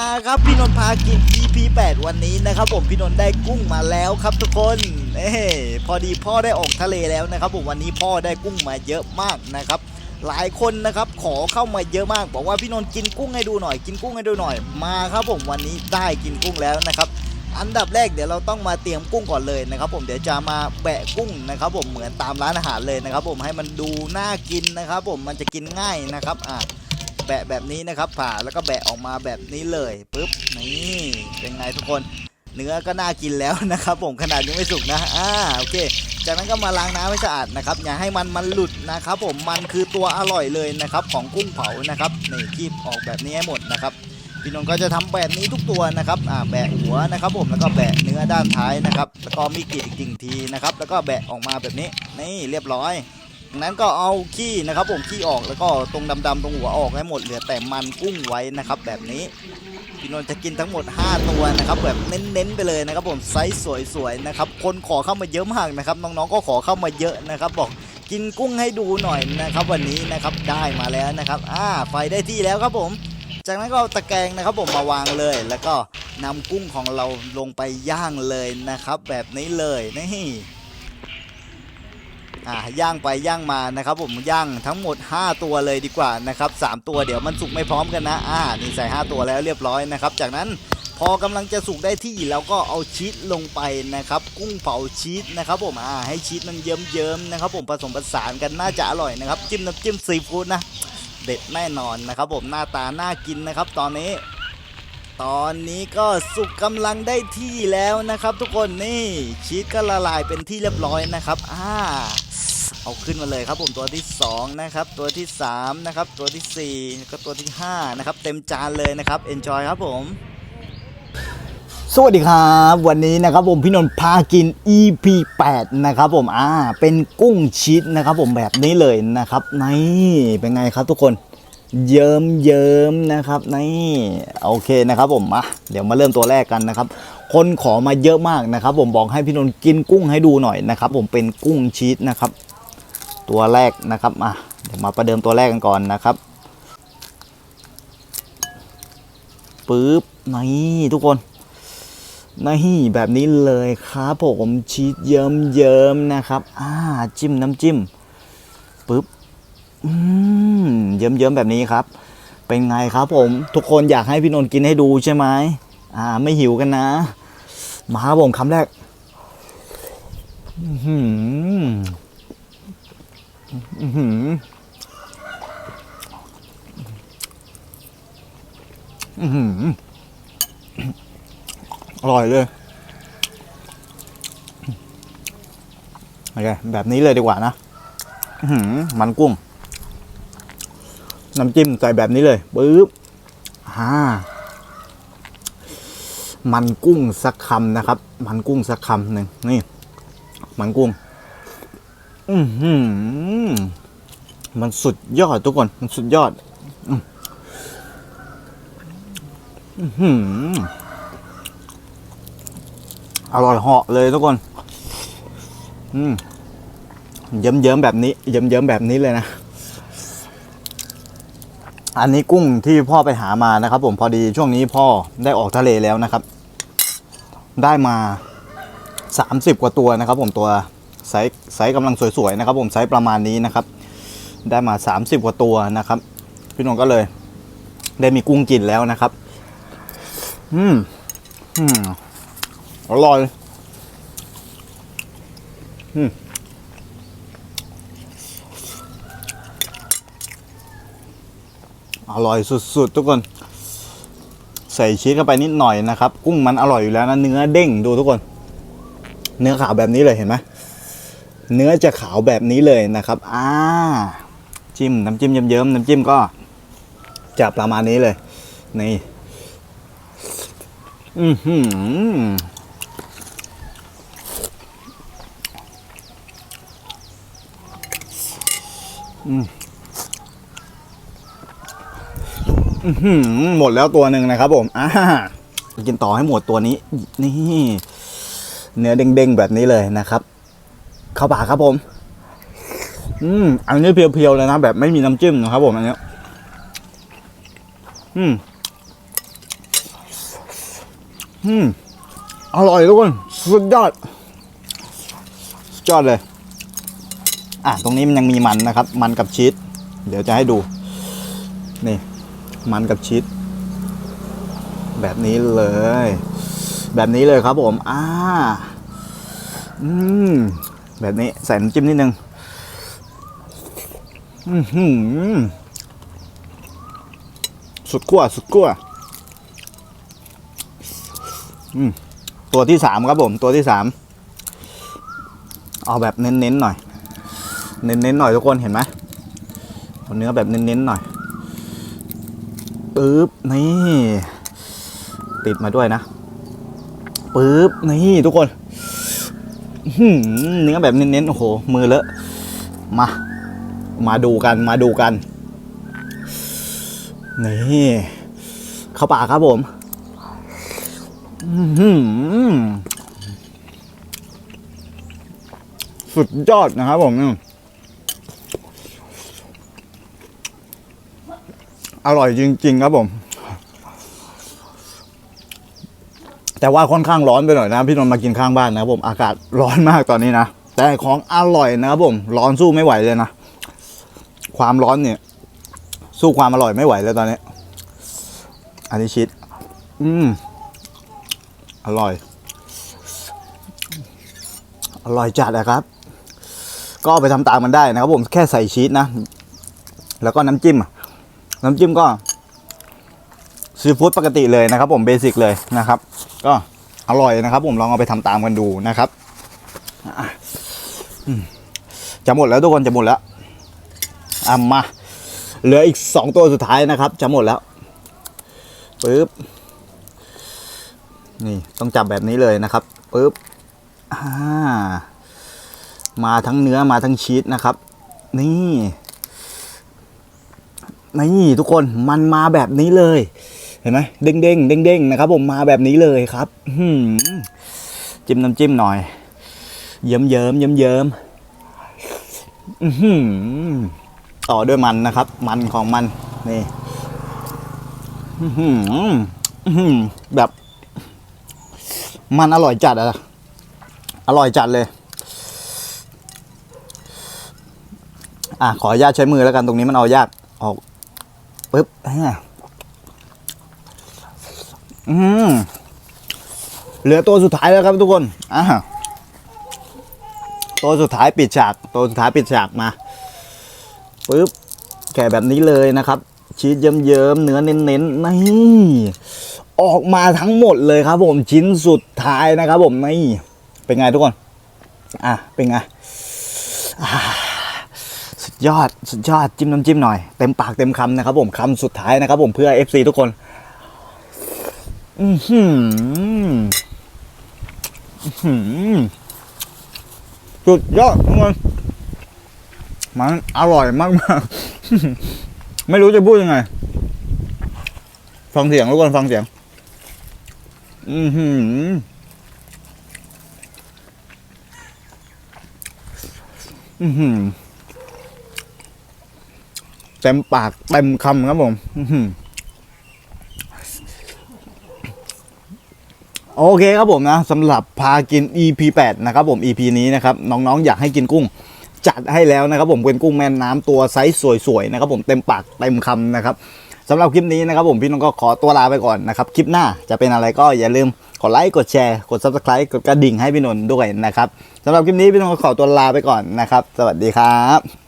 มาครับพี่นนท์พากิน EP 8 วันนี้นะครับ ผมพี่นนท์ได้กุ้งมาแล้วครับทุกคนเอ้พอดีพ่อได้ออกทะเลแล้วนะครับผมวันนี้พ่อได้กุ้งมาเยอะมากนะครับ หลายคนนะครับขอเข้ามาเยอะมาก บอกว่าพี่นนท์กินกุ้งให้ดูหน่อย กินกุ้งให้ดูหน่อยมาครับผมวันนี้ได้กินกุ้งแล้วนะครับ อันดับแรกเดี๋ยวเราต้องมาเตรียมกุ้งก่อนเลยนะครับ ผมเดี๋ยวจะมาแบะกุ้งนะครับ ผมเหมือนตามร้านอาหารเลยนะครับ ผมให้มันดูน่ากินนะครับ ผมมันจะกินง่ายนะครับอะ แบะแบบนี้นะครับ ผ่าแล้วก็แบะออกมาแบบนี้เลยปุ๊บนี่เป็นไงทุกคนเนื้อก็น่ากินแล้วนะครับ ผมขนาดยังไม่สุกนะอ่าโอเค จากนั้นก็มาล้างน้ำให้สะอาดนะครับ อย่าให้มันมันหลุดนะครับ ผมมันคือตัวอร่อยเลยนะครับ ของกุ้งเผานะครับนี่คีบออกแบบนี้ให้หมดนะครับพี่นนท์ก็จะทำแบบนี้ทุกตัวนะครับอ่าแบะหัวนะครับ ผมแล้วก็แบะเนื้อด้านท้ายนะครับ แล้วก็มีกรีดอีกหนึ่งทีนะครับ แล้วก็แบะออกมาแบบนี้นี่เรียบร้อย นั้นก็เอาขี้นะครับ ผมขี้ออกแล้วก็ตรงดำๆตรงหัวออกให้หมดเหลือแต่มันกุ้งไว้นะครับ แบบนี้พี่นนท์จะกินทั้งหมด 5 ตัวนะครับแบบเน้นๆไปเลยนะครับ ผมไซส์สวยๆนะครับคนขอเข้ามาเยอะมากนะครับน้องๆก็ขอเข้ามาเยอะนะครับบอกกินกุ้งให้ดูหน่อยนะครับ วันนี้นะครับได้มาแล้วนะครับอ่าไฟได้ที่แล้วครับผม จากนั้นก็เอาตะแกรงนะครับ ผมมาวางเลย แล้วก็นำกุ้งของเราลงไปย่างเลยนะครับ แบบนี้เลยนี่ อ่าย่างไปย่างมานะครับผมย่างทั้งหมด 5 ตัวเลยดีกว่านะครับ3ตัวเดี๋ยวมันสุกไม่พร้อมกันนะอ่านี่ใส่ 5 ตัวแล้วเรียบร้อยนะครับ จากนั้นพอกำลังจะสุกได้ที่แล้วก็เอาชีสลงไปนะครับ กุ้งเผาชีสนะครับ ผมอ่าให้ชีสมันเยิ้มๆนะครับ ผมผสมผสานกันน่าจะอร่อยนะครับ จิ้มน้ำจิ้มซีฟู้ดนะ เด็ดแน่นอนนะครับ ผมหน้าตาน่ากินนะครับ ตอนนี้ ตอนนี้ก็สุกกำลังได้ที่แล้วนะครับ ทุกคนนี่ชีสก็ละลายเป็นที่เรียบร้อยนะครับอ่าเอาขึ้นมาเลยครับผมตัวที่ 2 นะครับ ตัวที่ 3 นะครับ ตัวทีสี่ 4 ก็ตัวที่ 5 นะครับ เต็มจานเลยนะครับ enjoy ครับผมสวัสดีครับ วันนี้นะครับผมพี่นนท์พากิน EP 8นะครับผมอ่าเป็นกุ้งชีสนะครับผมแบบนี้เลยนะครับนี่เป็นไงครับทุกคน เยิ้มเยิ้มนะครับนี่โอเคนะครับผมมาเดี๋ยวมาเริ่มตัวแรกกันนะครับ คนขอมาเยอะมากนะครับ ผมบอกให้พี่นนท์กินกุ้งให้ดูหน่อยนะครับ ผมเป็นกุ้งชีสนะครับ ตัวแรกนะครับมาเดี๋ยวมาประเดิมตัวแรกกันก่อนนะครับปึ๊บนี่ทุกคนนี่แบบนี้เลยครับผมชีสเยิ้มเยิ้มนะครับอ่าจิ้มน้ำจิ้มปึ๊บ อืมเยิ้มๆแบบนี้ครับ เป็นไงครับผม ทุกคนอยากให้พี่นนท์กินให้ดูใช่ไหมอ่า ไม่หิวกันนะ มาครับผมคำแรกอื้อหืออื้อหืออื้อหืออร่อยเลยโอเคแบบนี้เลยดีกว่านะหมันกุ้ง น้ำจิ้มใส่แบบนี้เลยปึ๊บอ่ามันกุ้งสักคำนะครับ มันกุ้งสักคำหนึ่งนี่ มันกุ้ง อือหือมันสุดยอดทุกคน มันสุดยอด อืมอื้อหืออร่อยเหาะเลยทุกคน อืมเยิ้มๆแบบนี้ เยิ้มๆแบบนี้เลยนะ อันนี้กุ้งที่พ่อไปหามานะครับ ผมพอดีช่วงนี้พ่อได้ออกทะเลแล้วนะครับ ได้มา 30 กว่าตัวนะครับ ผมตัวไซส์ไซส์กำลังสวยๆนะครับ ผมไซส์ประมาณนี้นะครับ ได้มา 30 กว่าตัวนะครับ พี่นนท์ก็เลย ได้มีกุ้งกินแล้วนะครับ อืมอืมอร่อย อืม อร่อยสุดๆ ทุกคน ใส่ชีสเข้าไปนิดหน่อยนะครับ กุ้งมันอร่อยอยู่แล้วนะเนื้อเด้งดูทุกคน เนื้อขาวแบบนี้เลยเห็นไหมเนื้อจะขาวแบบนี้เลยนะครับอ่าจิ้มน้ำจิ้มเยิ้มๆน้ำจิ้มก็จะประมาณนี้เลยนี่อือหืออืม อื้อ หมดแล้วตัวหนึ่งนะครับผมอ่ากินต่อให้หมดตัวนี้ นี่ เนื้อเด้งๆแบบนี้เลยนะครับ เข้าปากครับผม อืม อันนี้เพียวๆเลยนะ แบบไม่มีน้ำจิ้มนะครับผมอันนี้อืม อืม อร่อยทุกคน สุดยอดสุดยอดเลย อะ ตรงนี้มันยังมีมันนะครับ มันกับชีส เดี๋ยวจะให้ดู นี่ มันกับชีสแบบนี้เลย แบบนี้เลยครับผมอ่าอืมแบบนี้ใส่น้ำจิ้มนิดนึงอือหือสุดขั้วสุดขั้วอืมตัวที่สามครับผมตัวที่สามเอาแบบเน้นๆหน่อย เน้นๆหน่อยทุกคนเห็นไหมเอาเนื้อแบบเน้นๆหน่อย ปึ๊บนี่ติดมาด้วยนะปึ๊บนี่ทุกคนเนื้อแบบเน้นๆโอ้โห มือเลอะมา มาดูกันมาดูกัน นี่ เข้าปากครับผมสุดยอดนะครับผมอืม อร่อยจริง ๆ ครับผม แต่ว่าค่อนข้างร้อนไปหน่อยนะ พี่นนท์มากินข้างบ้านนะครับผมอากาศร้อนมากตอนนี้นะแต่ของอร่อยนะครับผมร้อนสู้ไม่ไหวเลยนะความร้อนเนี่ย สู้ความอร่อยไม่ไหวเลยตอนนี้ อันนี้ชีสอืมอร่อย อร่อยจัดอะครับ ก็ไปทำตามมันได้นะครับผมแค่ใส่ชีสนะ แล้วก็น้ำจิ้มอะ น้ำจิ้มก็ซีฟู้ดปกติเลยนะครับ ผมเบสิกเลยนะครับ ก็อร่อยนะครับ ผมลองเอาไปทำตามกันดูนะครับจะหมดแล้วทุกคนจะหมดแล้วอะมาเหลืออีกสองตัวสุดท้ายนะครับ จะหมดแล้วปึ๊บนี่ต้องจับแบบนี้เลยนะครับปึ๊บามาทั้งเนื้อมาทั้งชีสนะครับ นี่ นี่ทุกคนมันมาแบบนี้เลย เห็นไหมเด้งเด้งเด้งเด้งนะครับ ผมมาแบบนี้เลยครับหือจิ้มน้ำจิ้มหน่อย เยิ้มเยิ้มเยิ้มเยิ้มอื้อหือต่อด้วยมันนะครับ มันของมันนี่หืออื้อหือแบบ มันอร่อยจัดอะอร่อยจัดเลย อะขออนุญาตใช้มือแล้วกันตรงนี้มันเอายากออก ปึ๊บอืมเหลือตัวสุดท้ายแล้วครับทุกคนอ่าตัวสุดท้ายปิดฉากตัวสุดท้ายปิดฉากมาปึ๊บแกะแบบนี้เลยนะครับ ชีสเยิ้มๆเนื้อเน้นๆนี่ออกมาทั้งหมดเลยครับ ผมชิ้นสุดท้ายนะครับ ผมนี่เป็นไงทุกคน อะเป็นไงอ่า ยอดสุดยอดจิ้มน้ำจิ้มหน่อย เต็มปากเต็มคำนะครับผมคำสุดท้ายนะครับผมเพื่อ FC ทุกคน อือหืออื้อหือสุดยอดทุกคนมันอร่อยมากมากๆไม่รู้จะพูดยังไง ฟังเสียงทุกคนฟังเสียง อือหืออือหือ เต็มปากเต็มคำครับผมโอเคครับผมนะสำหรับพากิน EP 8นะครับผม EP นี้นะครับน้องๆ อยากให้กินกุ้ง จัดให้แล้วนะครับ ผมเป็นกุ้งแม่น้ำตัวไซส์สวยๆนะครับผมเต็มปากเต็มคำนะครับสำหรับคลิปนี้นะครับผมพี่น้องก็ขอตัวลาไปก่อนนะครับ คลิปหน้าจะเป็นอะไรก็อย่าลืมกดไลค์กดแชร์กด subscribe กดกระดิ่งให้พี่นนท์ด้วยนะครับสำหรับคลิปนี้พี่นนท์ก็ขอตัวลาไปก่อนนะครับ สวัสดีครับ